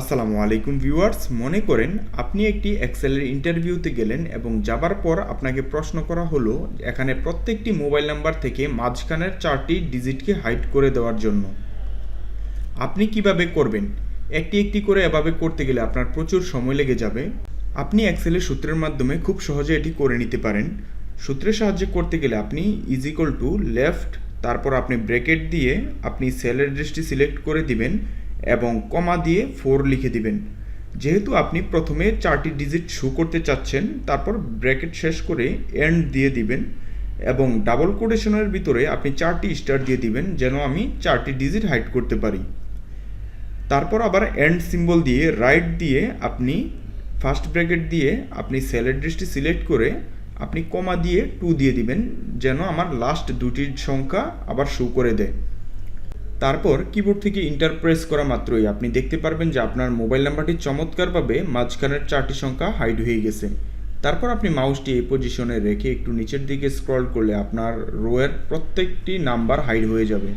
আসসালামু আলাইকুম ভিউয়ার্স, মনে করেন আপনি একটি এক্সেলের ইন্টারভিউতে গেলেন এবং যাবার পর আপনাকে প্রশ্ন করা হলো এখানে প্রত্যেকটি মোবাইল নাম্বার থেকে মাঝখানের চারটি ডিজিটকে হাইড করে দেওয়ার জন্য। আপনি কীভাবে করবেন? একটি একটি করে এভাবে করতে গেলে আপনার প্রচুর সময় লেগে যাবে। আপনি এক্সেলের সূত্রের মাধ্যমে খুব সহজে এটি করে নিতে পারেন। সূত্রের সাহায্যে করতে গেলে আপনি ইজিকল টু লেফট তারপর আপনি ব্র্যাকেট দিয়ে আপনি সেল অ্যাড্রেসটি সিলেক্ট করে দিবেন। এবং কমা দিয়ে ফোর লিখে দিবেন। যেহেতু আপনি প্রথমে চারটি ডিজিট শো করতে চাচ্ছেন, তারপর ব্র্যাকেট শেষ করে এন্ড দিয়ে দিবেন এবং ডাবল কোটেশনের ভিতরে আপনি চারটি স্টার দিয়ে দিবেন, যেন আমি চারটি ডিজিট হাইড করতে পারি। তারপর আবার এন্ড সিম্বল দিয়ে রাইট দিয়ে আপনি ফার্স্ট ব্র্যাকেট দিয়ে আপনি সেল অ্যাড্রেসটি সিলেক্ট করে আপনি কমা দিয়ে টু দিয়ে দিবেন, যেন আমার লাস্ট দুটির সংখ্যা আবার শো করে দেয়। তারপর কিবোর্ড থেকে ইন্টার প্রেস করা মাত্রই। আপনি দেখতে পারবেন যে আপনার মোবাইল নাম্বারটি চমৎকারভাবে মাঝখানের চারটি সংখ্যা হাইড হয়ে গেছে। তারপর আপনি মাউসটি এই পজিশনে রেখে একটু নিচের দিকে স্ক্রল করলে আপনার রোয়ের প্রত্যেকটি নাম্বার হাইড হয়ে যাবে।